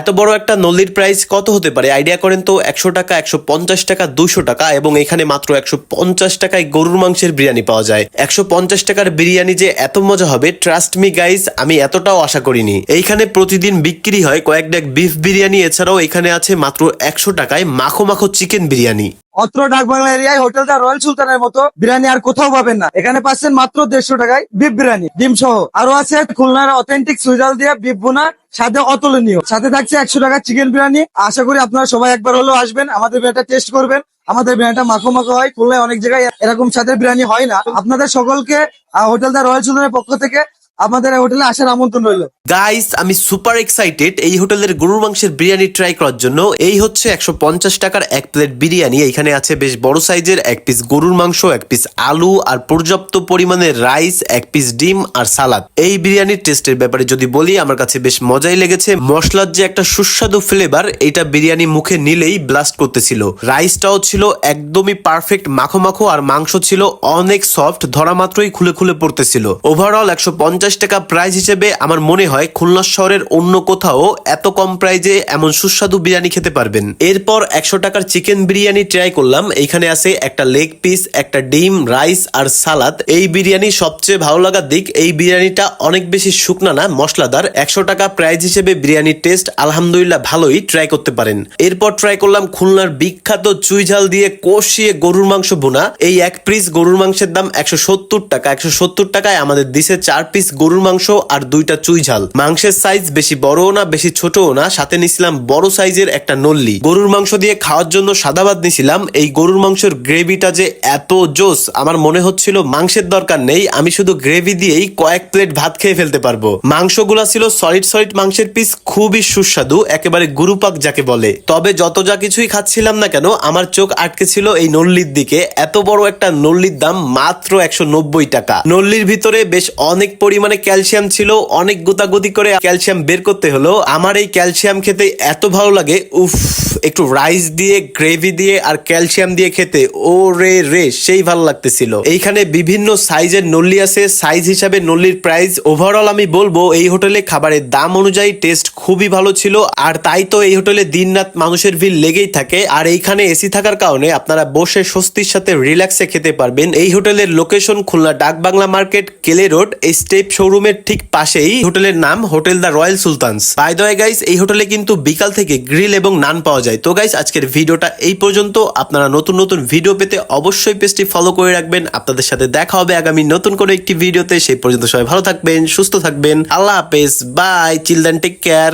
এত বড় একটা নল্লির প্রাইস কত হতে পারে? আইডিয়া করেন তো, একশো টাকা, একশো পঞ্চাশ টাকা, দুশো টাকা, এবং এখানে মাত্র একশো পঞ্চাশ টাকায় গরুর মাংসের বিরিয়ানি পাওয়া যায়। একশো পঞ্চাশ টাকার বিরিয়ানি যে এত মজা হবে ট্রাস্ট মি গাইস আমি এতটাও আশা করিনি। এইখানে প্রতিদিন বিক্রি হয় কয়েক ডেক বিফ বিরিয়ানি, এছাড়াও এখানে আছে মাত্র একশো টাকায় মাখো মাখো চিকেন বিরিয়ানি। অত্র ডাক বাংলা এরিয়ায় হোটেলটা রয়্যাল সুলতানের মতো বিরিয়ানি আর কোথাও পাবেন না। এখানে পাচ্ছেন মাত্র দেড়শো টাকায় বিফ বিরিয়ানি ডিম সহ আরও আছে খুলনার অথেন্টিক সুইজাল দিয়ে বিফ বোনা সাথে অতুলনীয়। সাথে থাকছে একশো টাকা চিকেন বিরিয়ানি। আশা করি আপনারা সবাই একবার হলেও আসবেন, আমাদের বিরিয়ানিটা টেস্ট করবেন। আমাদের বিরিয়ানিটা মাখো মাখো হয়, খুলনায় অনেক জায়গায় এরকম সাথে বিরিয়ানি হয় না। আপনাদের সকলকে হোটেলটা রয়্যাল সুলতানের পক্ষ থেকে আমাদের হোটেলে আসার আমন্ত্রণ রইল। গাইস আমি সুপার এক্সাইটেড এই হোটেলের গরুর মাংসের বিরিয়ানি ট্রাই করার জন্য। এই হচ্ছে একশো পঞ্চাশ টাকার এক প্লেট বিরিয়ানি। এখানে আছে বেশ বড় সাইজের এক পিস গরুর মাংস, এক পিস আলু, আর পর্যাপ্ত পরিমাণের রাইস এক পিস ডিম আর সালাদ। এই বিরিয়ানির টেস্টের ব্যাপারে যদি বলি, আমার কাছে বেশ মজাই লেগেছে। মশলার যে একটা সুস্বাদু ফ্লেভার এটা বিরিয়ানি মুখে নিলেই ব্লাস্ট করতেছিল। রাইসটাও ছিল একদমই পারফেক্ট মাখো মাখো আর মাংস ছিল অনেক সফট ধরা মাত্রই খুলে খুলে পড়তেছিল। ওভারঅল একশো পঞ্চাশ টাকা প্রাইস হিসেবে আমার মনে হয় খুলনা শহরের অন্য কোথাও এত কম প্রাইজে এমন সুস্বাদু বিরিয়ানি খেতে পারবেন। এরপর একশো টাকার চিকেন বিরিয়ানি ট্রাই করলাম। এখানে আছে একটা লেগ পিস একটা ডিম রাইস আর সালাদ এই বিরিয়ানি সবচেয়ে ভালো লাগার দিক, এই বিরিয়ানিটা অনেক বেশি শুকনা না, মশলাদার। একশো টাকা প্রাইস হিসেবে বিরিয়ানির টেস্ট আলহামদুলিল্লাহ ভালোই ট্রাই করতে পারেন। এরপর ট্রাই করলাম খুলনার বিখ্যাত চুইঝাল দিয়ে কষিয়ে গরুর মাংস বোনা এই এক পিস গরুর মাংসের দাম একশো সত্তর টাকা। একশো সত্তর টাকায় আমাদের দিছে চার পিস গরুর মাংস আর দুইটা চুই ঝাল। মাংসের সাইজ বেশি বড়ও না, বেশি ছোটও না। সাথে নিছিলাম বড় সাইজের একটা নল্লি। গরুর মাংস দিয়ে খাওয়ার জন্য সাদাবাদ নিছিলাম। এই গরুর মাংসের গ্রেভিটা যে এত জোস, আমার মনে হচ্ছিল মাংসের দরকার নেই। আমি শুধু গ্রেভি দিয়েই কয়েক প্লেট ভাত খেয়ে ফেলতে পারব। মাংসগুলা ছিল সলিড সলিড মাংসের পিস খুবই সুস্বাদু, একেবারে গুরুপাক যাকে বলে। তবে যত যা কিছুই খাচ্ছিলাম না কেন, আমার চোখ আটকে ছিল এই নল্লির দিকে। এত বড় একটা নল্লির দাম মাত্র একশো নব্বই টাকা। নল্লির ভিতরে বেশ অনেক পরিমাণে ক্যালসিয়াম ছিল, অনেক গুতাগুতি করে ক্যালসিয়াম বের করতে হলো। আমার এই ক্যালসিয়াম খেতে এত ভালো লাগে, উফ, একটু রাইস দিয়ে, গ্রেভি দিয়ে আর ক্যালসিয়াম দিয়ে খেতে ও রে রে সেই ভালো লাগতেছিল। এইখানে বিভিন্ন সাইজের নল্লি আছে, সাইজ হিসাবে নল্লির প্রাইস। ওভারঅল আমি বলব, এই হোটেলে খাবারের দাম অনুযায়ী টেস্ট খুবই ভালো ছিল, আর তাই তো এই হোটেলে দিনরাত মানুষের ভিড় লেগেই থাকে। আর এইখানে এসি থাকার কারণে আপনারা বসে স্বস্তির সাথে রিল্যাক্সে খেতে পারবেন। এই হোটেলের লোকেশন খুলনা ডাক বাংলা মার্কেট, কেলে রোড, এই স্টেপ শোরুমের ঠিক পাশেই হোটেলের নাম hotel the royal sultans. By the guys এই হোটেলে কিন্তু বিকাল থেকে গ্রিল এবং নান পাওয়া যায়। তো গাইস আজকের ভিডিওটা এই পর্যন্ত। আপনারা নতুন নতুন ভিডিও পেতে অবশ্যই পেজটি ফলো করে রাখবেন। আপনাদের সাথে দেখা হবে আগামী নতুন কোনো একটি ভিডিওতে। সেই পর্যন্ত সবাই ভালো থাকবেন, সুস্থ থাকবেন। আল্লাহ হাফেজ বাই চিলড্রেন টেক কেয়ার